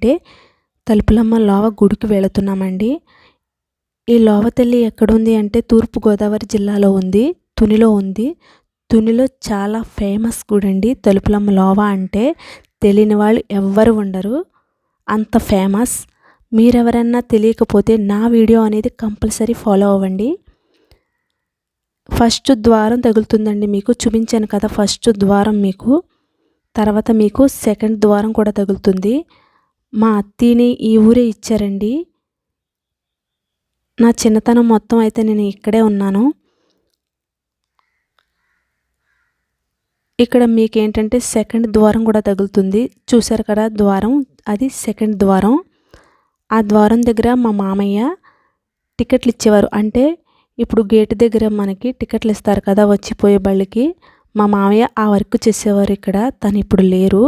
అంటే తలుపులమ్మ లోవ గుడికి వెళుతున్నామండి. ఈ లోవ తల్లి ఎక్కడుంది అంటే తూర్పుగోదావరి జిల్లాలో ఉంది తునిలో ఉంది. తునిలో చాలా ఫేమస్ గుడి అండి తలుపులమ్మ లోవ అంటే తెలియని వాళ్ళు ఎవ్వరు ఉండరు అంత ఫేమస్. మీరెవరన్నా తెలియకపోతే నా వీడియో అనేది కంపల్సరీ ఫాలో అవ్వండి. ఫస్ట్ ద్వారం తగులుతుందండి మీకు చూపించాను కదా ఫస్ట్ ద్వారం మీకు. తర్వాత మీకు సెకండ్ ద్వారం కూడా తగులుతుంది. మా అత్తీని ఈ ఊరే ఇచ్చారండి. నా చిన్నతనం మొత్తం అయితే నేను ఇక్కడే ఉన్నాను. ఇక్కడ మీకేంటంటే సెకండ్ ద్వారం కూడా తగులుతుంది. చూసారు కదా ద్వారం? అది సెకండ్ ద్వారం. ఆ ద్వారం దగ్గర మా మామయ్య టికెట్లు ఇచ్చేవారు. అంటే ఇప్పుడు గేటు దగ్గర మనకి టికెట్లు ఇస్తారు కదా వచ్చిపోయే బళ్ళకి. మా మామయ్య ఆ వర్క్ చేసేవారు ఇక్కడ. తను ఇప్పుడు లేరు.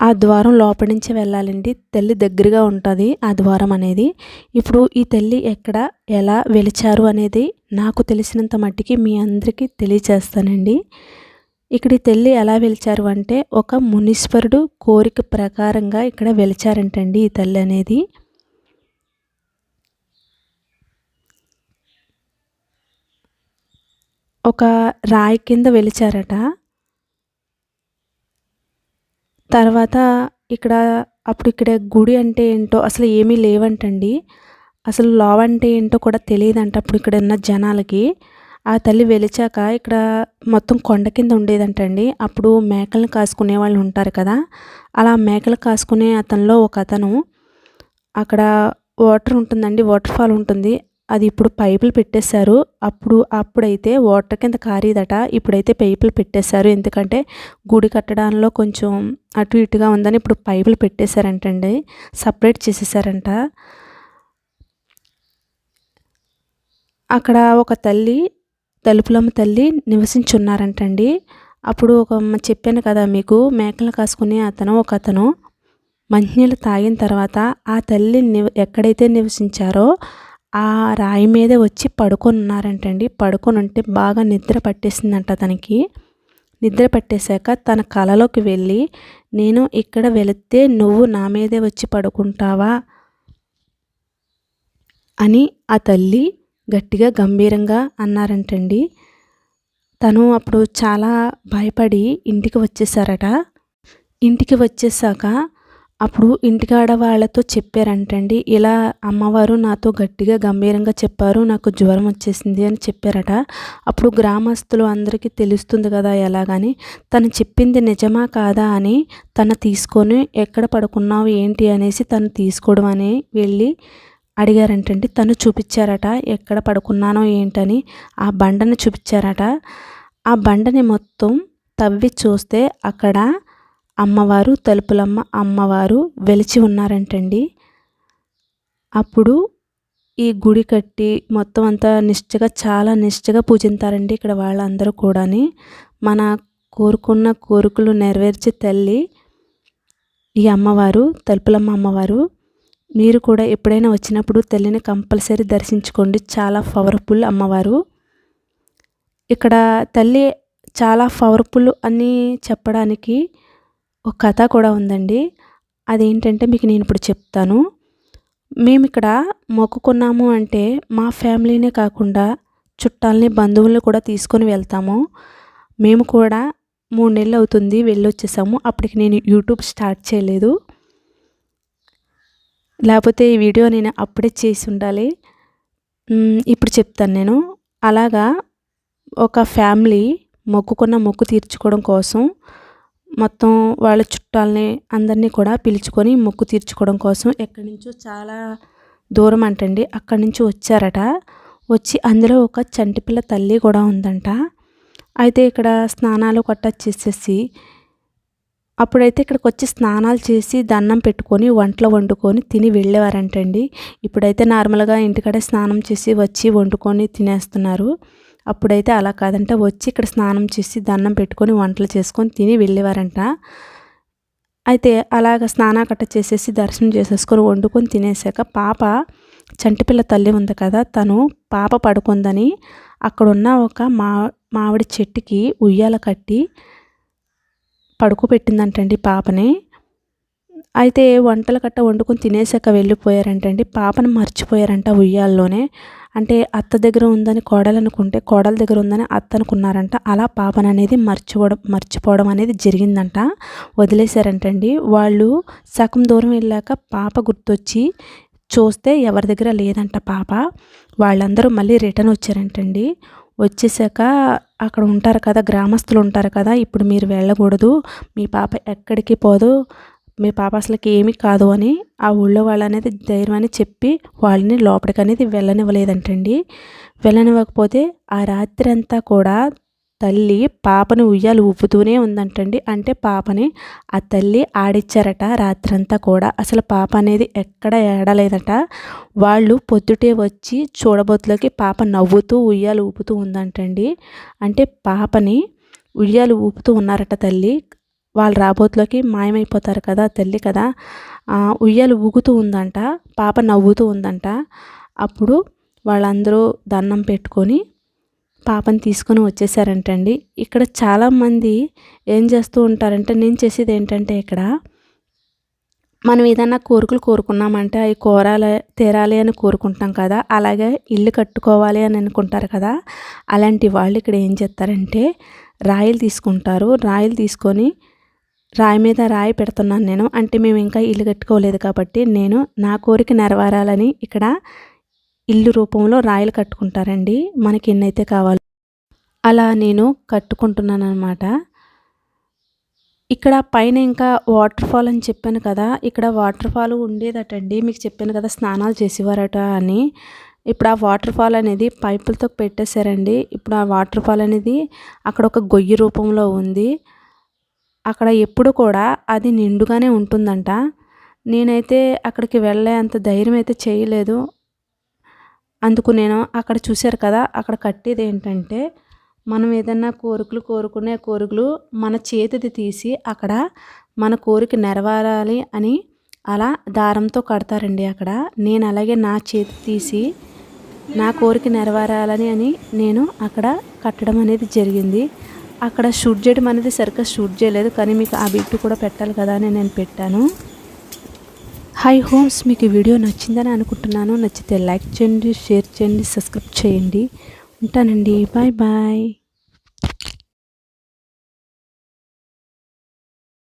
ఆ ద్వారం లోపలి నుంచి వెళ్ళాలండి. తల్లి దగ్గరగా ఉంటుంది ఆ ద్వారం అనేది. ఇప్పుడు ఈ తల్లి ఎక్కడ ఎలా వెలిచారు అనేది నాకు తెలిసినంత మట్టికి మీ అందరికీ తెలియచేస్తానండి. ఇక్కడ ఈ తల్లి ఎలా వెలిచారు అంటే ఒక మునీశ్వరుడు కోరిక ప్రకారంగా ఇక్కడ వెలిచారంటండి ఈ తల్లి అనేది. ఒక రాయి కింద వెలిచారట. తర్వాత ఇక్కడ అప్పుడు ఇక్కడ గుడి అంటే ఏంటో అసలు ఏమీ లేవంటండి. అసలు లావ్ అంటే ఏంటో కూడా తెలియదంట అప్పుడు ఇక్కడ ఉన్న జనాలకి. ఆ తల్లి వెలిచాక ఇక్కడ మొత్తం కొండ కింద ఉండేదంటండి. అప్పుడు మేకలను కాసుకునే వాళ్ళు ఉంటారు కదా. అలా మేకలు కాసుకునే అతనిలో ఒక అతను. అక్కడ వాటర్ ఉంటుందండి వాటర్ ఫాల్ ఉంటుంది. అది ఇప్పుడు పైపులు పెట్టేశారు. అప్పుడు అప్పుడైతే వాటర్ కింద కారీదట. ఇప్పుడైతే పైపులు పెట్టేశారు. ఎందుకంటే గుడి కట్టడంలో కొంచెం అటు ఇటుగా ఉందని ఇప్పుడు పైపులు పెట్టేశారంటండి. సపరేట్ చేసేసారంట అక్కడ ఒక తల్లి తలుపులమ్మ తల్లి నివసించున్నారంటండి. అప్పుడు ఒక చెప్పాను కదా మీకు మేకలు కాసుకునే అతను ఒక అతను మంచినీళ్ళు తాగిన తర్వాత ఆ తల్లి నివ ఎక్కడైతే నివసించారో ఆ రాయి మీద వచ్చి పడుకొని ఉన్నారంటండి పడుకొని ఉంటే బాగా నిద్ర పట్టేసిందంట తనకి. నిద్ర పట్టేశాక తన కలలోకి వెళ్ళి నేను ఇక్కడ వెళితే నువ్వు నా మీదే వచ్చి పడుకుంటావా? అని ఆ తల్లి గట్టిగా గంభీరంగా అన్నారంటండి. తను అప్పుడు చాలా భయపడి ఇంటికి వచ్చేసారట ఇంటికి వచ్చేసాక అప్పుడు ఇంటికాడ వాళ్ళతో చెప్పారంటండి ఇలా అమ్మవారు నాతో గట్టిగా గంభీరంగా చెప్పారు నాకు జ్వరం వచ్చేసింది అని చెప్పారట. అప్పుడు గ్రామస్తులు అందరికీ తెలుస్తుంది కదా ఎలాగని తను చెప్పింది నిజమా కాదా అని తను తీసుకొని ఎక్కడ పడుకున్నావు ఏంటి అనేసి తను తీసుకోవడం అని వెళ్ళి అడిగారంటండి. తను చూపించారట ఎక్కడ పడుకున్నానో ఏంటని ఆ బండని చూపించారట. ఆ బండని మొత్తం తవ్వి చూస్తే అక్కడ అమ్మవారు తలుపులమ్మ అమ్మవారు వెలిచి ఉన్నారంటండి. అప్పుడు ఈ గుడి కట్టి మొత్తం అంతా నిష్ఠగా చాలా నిష్ఠగా పూజింతారండి ఇక్కడ వాళ్ళందరూ కూడాని. మన కోరుకున్న కోరికలు నెరవేర్చే తల్లి ఈ అమ్మవారు తలుపులమ్మ అమ్మవారు. మీరు కూడా ఎప్పుడైనా వచ్చినప్పుడు తల్లిని కంపల్సరీ దర్శించుకోండి. చాలా పవర్ఫుల్ అమ్మవారు. ఇక్కడ తల్లి చాలా పవర్ఫుల్ అని చెప్పడానికి ఒక కథ కూడా ఉందండి. అదేంటంటే మీకు నేను ఇప్పుడు చెప్తాను. మేము ఇక్కడ మొక్కుకున్నాము అంటే మా ఫ్యామిలీనే కాకుండా చుట్టాలని బంధువుల్ని కూడా తీసుకొని వెళ్తాము. మేము కూడా మూడు నెలలు అవుతుంది వెళ్ళి వచ్చేసాము అప్పటికి నేను యూట్యూబ్ స్టార్ట్ చేయలేదు. లేకపోతే ఈ వీడియో నేను అప్పుడే చేసి ఉండాలి. ఇప్పుడు చెప్తాను నేను. అలాగా ఒక ఫ్యామిలీ మొక్కుకున్న మొక్కు తీర్చుకోవడం కోసం మొత్తం వాళ్ళ చుట్టాలని అందరినీ కూడా పిలుచుకొని మొక్కు తీర్చుకోవడం కోసం ఎక్కడి నుంచో చాలా దూరం అంటండి. అక్కడి నుంచి వచ్చారట. వచ్చి అందులో ఒక చంటిపిల్ల తల్లి కూడా ఉందంట. అయితే ఇక్కడ స్నానాలు కట్ట చేసేసి అప్పుడైతే ఇక్కడికి వచ్చి స్నానాలు చేసి దండం పెట్టుకొని వంటలు వండుకొని తిని వెళ్ళేవారంటండి. ఇప్పుడైతే నార్మల్గా ఇంటికాడే స్నానం చేసి వచ్చి వండుకొని తినేస్తున్నారు. అప్పుడైతే అలా కాదంట. వచ్చి ఇక్కడ స్నానం చేసి దండం పెట్టుకొని వంటలు చేసుకొని తిని వెళ్ళేవారంట. అయితే అలాగ స్నాన కట్ట చేసేసి దర్శనం చేసేసుకొని వండుకొని తినేసాక పాప చంటిపిల్ల తల్లి ఉంది కదా తను పాప పడుకుందని అక్కడున్న ఒక మా మామిడి చెట్టుకి ఉయ్యాల కట్టి పడుకోబెట్టిందంటండి పాపని. అయితే వంటలు కట్ట వండుకొని తినేసాక వెళ్ళిపోయారంటండి. పాపను మర్చిపోయారంట ఉయ్యాల్లోనే. అంటే అత్త దగ్గర ఉందని కోడలు అనుకుంటే కోడల దగ్గర ఉందని అత్త అనుకున్నారంట. అలా పాపను అనేది మర్చిపోవడం మర్చిపోవడం అనేది జరిగిందంట. వదిలేశారంటండి. వాళ్ళు సగం దూరం వెళ్ళాక పాప గుర్తొచ్చి చూస్తే ఎవరి దగ్గర లేదంట పాప. వాళ్ళందరూ మళ్ళీ రిటర్న్ వచ్చారంటండి. వచ్చేసాక అక్కడ ఉంటారు కదా గ్రామస్తులు ఉంటారు కదా ఇప్పుడు మీరు వెళ్ళకూడదు. మీ పాప ఎక్కడికి పోదు. మీ పాప అసలుకి ఏమీ కాదు అని ఆ ఊళ్ళో వాళ్ళు అనేది ధైర్యం అని చెప్పి వాళ్ళని లోపలికి అనేది వెళ్ళనివ్వలేదంటండి. వెళ్ళనివ్వకపోతే ఆ రాత్రి అంతా కూడా తల్లి పాపని ఉయ్యాలు ఊపుతూనే ఉందంటండి. అంటే పాపని ఆ తల్లి ఆడిచ్చారట రాత్రంతా కూడా. అసలు పాప అనేది ఎక్కడ ఏడలేదట. వాళ్ళు పొద్దుటే వచ్చి చూడబోతులకి పాప నవ్వుతూ ఉయ్యాలు ఊపుతూ ఉందంటండి. అంటే పాపని ఉయ్యాలు ఊపుతూ ఉన్నారట తల్లి. వాళ్ళు రాబోతులోకి మాయమైపోతారు కదా తల్లి కదా. ఉయ్యాలు ఊగుతూ ఉందంట పాప నవ్వుతూ ఉందంట. అప్పుడు వాళ్ళందరూ దండం పెట్టుకొని పాపని తీసుకొని వచ్చేసారంటండి. ఇక్కడ చాలామంది ఏం చేస్తూ ఉంటారంటే నేను చేసేది ఏంటంటే ఇక్కడ మనం ఏదన్నా కోరికలు కోరుకున్నామంటే అవి కోరాలి తీరాలి అని కోరుకుంటాం కదా. అలాగే ఇల్లు కట్టుకోవాలి అని అనుకుంటారు కదా. అలాంటి వాళ్ళు ఇక్కడ ఏం చేస్తారంటే రాయిలు తీసుకుంటారు. రాయిలు తీసుకొని రాయి మీద రాయి పెడుతున్నాను నేను. అంటే మేము ఇంకా ఇల్లు కట్టుకోలేదు కాబట్టి నేను నా కోరిక నెరవేరాలని ఇక్కడ ఇల్లు రూపంలో రాయలు కట్టుకుంటారండి. మనకి ఎన్నైతే కావాలో. అలా నేను కట్టుకుంటున్నాను అనమాట ఇక్కడ పైన ఇంకా వాటర్ ఫాల్ అని చెప్పాను కదా. ఇక్కడ వాటర్ ఫాల్ ఉండేదటండి. మీకు చెప్పాను కదా స్నానాలు చేసేవారట అని. ఇప్పుడు ఆ వాటర్ ఫాల్ అనేది పైపులతో పెట్టేశారండి. ఇప్పుడు ఆ వాటర్ ఫాల్ అనేది అక్కడ ఒక గొయ్యి రూపంలో ఉంది. అక్కడ ఎప్పుడు కూడా అది నిండుగానే ఉంటుందంట. నేనైతే అక్కడికి వెళ్ళే అంత ధైర్యం అయితే చేయలేదు. అందుకు నేను అక్కడ చూశారు కదా అక్కడ కట్టేది ఏంటంటే మనం ఏదన్నా కోరికలు కోరుకునే కోరికలు మన చేతిది తీసి అక్కడ మన కోరిక నెరవేరాలి అని అలా దారంతో కడతారండి అక్కడ. నేను అలాగే నా చేతి తీసి నా కోరిక నెరవేరాలని అని నేను అక్కడ కట్టడం అనేది జరిగింది. అక్కడ షూట్ చేయడం అనేది సరిగ్గా షూట్ చేయలేదు కానీ మీకు ఆ బిట్ కూడా పెట్టాలి కదా అని నేను పెట్టాను. హై హోమ్స్ మీకు వీడియో నచ్చిందని అనుకుంటున్నాను. నచ్చితే లైక్ చేయండి షేర్ చేయండి సబ్స్క్రైబ్ చేయండి. ఉంటానండి. Bye bye